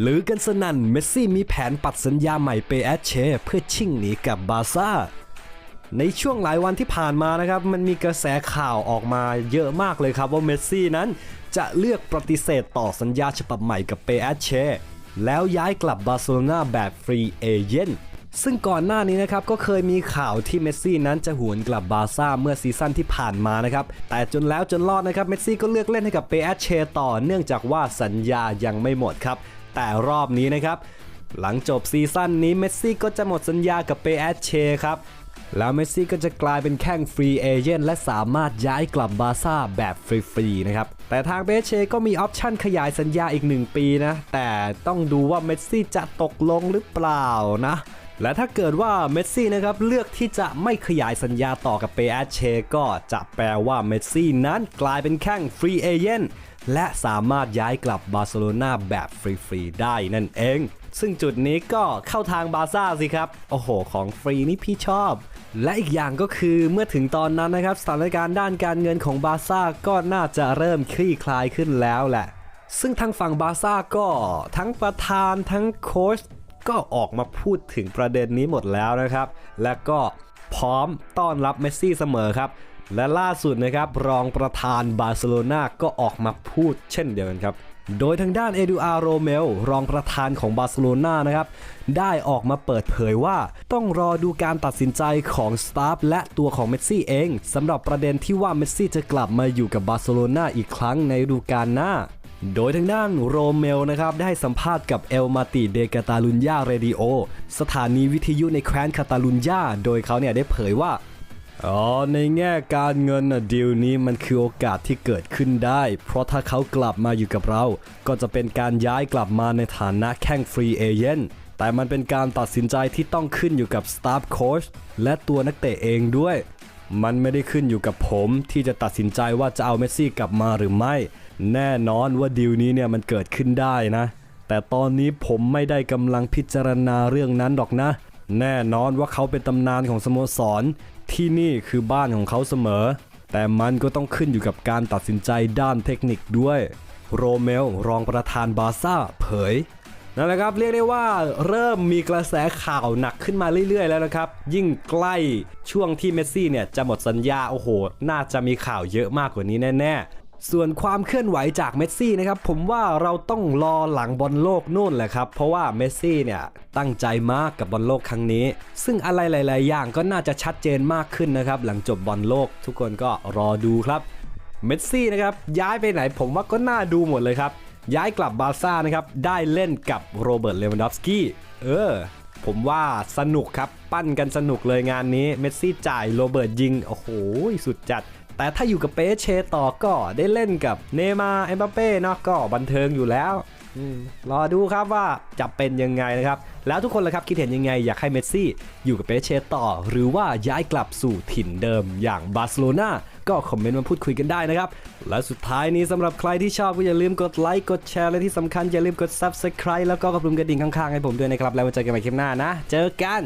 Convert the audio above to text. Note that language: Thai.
หรือกันสนั่นเมสซี่มีแผนปัดสัญญาใหม่เปแอเชเพื่อชิ่งหนีกับบาร์ซ่าในช่วงหลายวันที่ผ่านมานะครับ มันมีกระแสข่าวออกมาเยอะมากเลยครับว่าเมสซี่นั้นจะเลือกปฏิเสธต่อสัญญาฉบับใหม่กับเปแอเชแล้วย้ายกลับบาร์เซโลนาแบบฟรีเอเจนต์ซึ่งก่อนหน้านี้นะครับก็เคยมีข่าวที่เมสซี่นั้นจะหวนกลับบาร์ซ่าเมื่อซีซั่นที่ผ่านมานะครับ แต่จนแล้วจนรอดนะครับเมสซี่ก็เลือกเล่นให้กับเปแอเชต่อเนื่องจากว่าสัญญายังไม่หมดครับ แต่รอบนี้นะครับ หลังจบซีซั่นนี้เมสซี่ก็จะหมดสัญญากับเปแอชเชครับแล้วเมสซี่ก็จะกลายเป็นแข้งฟรีเอเจนต์และสามารถย้ายกลับบาซ่าแบบฟรีๆนะครับ แต่ทางเบเชก็มีออปชั่นขยายสัญญาอีก 1 ปีนะ แต่ต้องดูว่าเมสซี่จะตกลงหรือเปล่านะ และถ้าเกิดว่าเมสซี่นะครับเลือกที่จะไม่ขยายสัญญาต่อกับเปแอชเชก็จะแปลว่าเมสซี่นั้นกลายเป็นแข้งฟรีเอเจนต์ และสามารถย้ายกลับบาร์เซโลนาแบบฟรีๆได้นั่นเอง ซึ่งจุดนี้ก็เข้าทางบาร์ซ่าสิครับ โอ้โห ของฟรีนี่พี่ชอบ และอีกอย่างก็คือเมื่อถึงตอนนั้นนะครับ สถานการณ์ด้านการเงินของบาร์ซ่าก็น่าจะเริ่มคลี่คลายขึ้นแล้วแหละ ซึ่งทางฝั่งบาร์ซ่าก็ทั้งประธานทั้งโค้ชก็ออกมาพูดถึงประเด็นนี้หมดแล้วนะครับ และก็พร้อมต้อนรับเมสซี่เสมอครับ และล่าสุดนะครับรองประธานบาร์เซโลนาก็ออกมาพูดเช่นเดียวกันครับ โดยทางด้านเอดูอาร์โรเมลรองประธานของบาร์เซโลนานะครับได้ออกมาเปิดเผยว่า ต้องรอดูการตัดสินใจของสตาฟและตัวของเมสซี่เองสำหรับประเด็นที่ว่าเมสซี่จะกลับมาอยู่กับบาร์เซโลนาอีกครั้งในฤดูกาลหน้าโดยทางด้านโรเมลนะครับได้สัมภาษณ์กับเอลมาติเดกาตาลุญญาเรดิโอสถานีวิทยุในแคว้นคาตาลุญญาโดยเขาเนี่ยได้เผยว่า อ๋อในแง่การเงินน่ะดีลนี้มันคือโอกาสที่เกิดขึ้นได้ เพราะถ้าเขากลับมาอยู่กับเรา ก็จะเป็นการย้ายกลับมาในฐานะแข้งฟรีเอเจนแต่มันเป็นการตัดสินใจที่ต้องขึ้นอยู่กับสตาฟโค้ชและตัวนักเตะเองด้วย มันไม่ได้ขึ้นอยู่กับผมที่จะตัดสินใจว่าจะเอาเมสซี่กลับมาหรือไม่ แน่นอนว่าดีลนี้เนี่ยมันเกิดขึ้นได้นะ แต่ตอนนี้ผมไม่ได้กำลังพิจารณาเรื่องนั้นหรอกนะ แน่นอนว่าเขาเป็นตำนานของสโมสร ที่นี่คือบ้านของเขาเสมอ แต่มันก็ต้องขึ้นอยู่กับการตัดสินใจด้านเทคนิคด้วย โรเมลรองประธานบาซ่าเผยนั่นแหละครับเรียกได้ว่าเริ่มมีกระแสข่าวหนักขึ้นมาเรื่อย ๆ แล้วนะครับ ยิ่งใกล้ช่วงที่เมสซี่เนี่ยจะหมดสัญญา โอ้โห น่าจะมีข่าวเยอะมากกว่านี้แน่ ๆ ส่วนความเคลื่อนไหวจากเมสซี่นะครับผมว่าเราต้องรอหลังบอลโลกนู่นแหละครับ เพราะว่าเมสซี่เนี่ยตั้งใจมากกับบอลโลกครั้งนี้ ซึ่งอะไรหลาย ๆ อย่างก็น่าจะชัดเจนมากขึ้นนะครับ หลังจบบอลโลกทุกคนก็รอดูครับเมสซี่นะครับย้ายไปไหนผมว่าก็น่าดูหมดเลยครับ ย้ายกลับบาร์ซ่านะครับได้เล่นกับโรเบิร์ตเลวันดอฟสกี้เออ ผมว่าสนุกครับ ปั้นกันสนุกเลยงานนี้เมสซี่จ่ายโรเบิร์ตยิง โอ้โห สุดจัด แต่ถ้าอยู่กับเปเชต่อก็ได้เล่นกับเนย์มาร์เอ็มบัปเป้เนาะก็บันเทิงอยู่แล้วอืมรอดูครับว่าจะเป็นยังไงนะครับ แล้วทุกคนล่ะครับคิดเห็นยังไงอยากให้เมสซี่อยู่กับเปเชต่อ หรือว่าย้ายกลับสู่ถิ่นเดิมอย่างบาร์เซโลนาก็คอมเมนต์มาพูดคุยกันได้นะครับ และสุดท้ายนี้สำหรับใครที่ชอบก็อย่าลืมกดไลค์กดแชร์และที่สำคัญอย่าลืมกด Subscribe แล้วก็กระปุ่มกระดิ่งข้างๆให้ผมด้วยนะครับ แล้วมาเจอกันใหม่คลิปหน้านะ เจอกัน